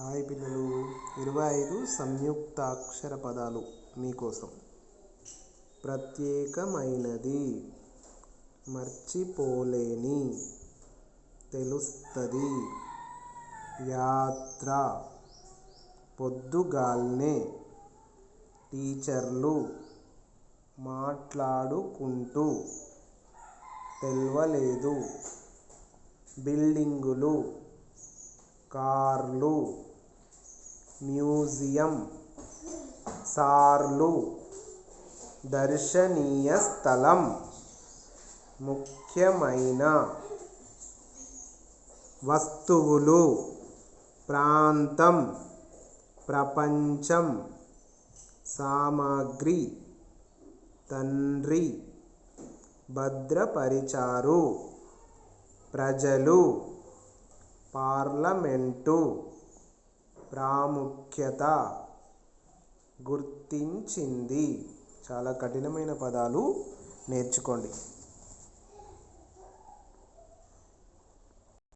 Hi పిల్లలు. ఇరవై ఐదు సంయుక్తాక్షర పదాలు మీకోసం. ప్రత్యేకమైనది. మర్చిపోలేని. తెలుస్తుంది. యాత్ర. పొద్దుగాల్నే టీచర్లు మాట్లాడుకుంటూ తెల్వలేదు. బిల్డింగులు కార్లు మ్యూజియం. సార్లు. దర్శనీయ స్థలం. ముఖ్యమైన వస్తువులు. ప్రాంతం. ప్రపంచం. సామాగ్రి. తండ్రి. భద్రపరిచారు. ప్రజలు. పార్లమెంటు. ప్రాముఖ్యత గుర్తించింది. చాలా కఠినమైన పదాలు నేర్చుకోండి.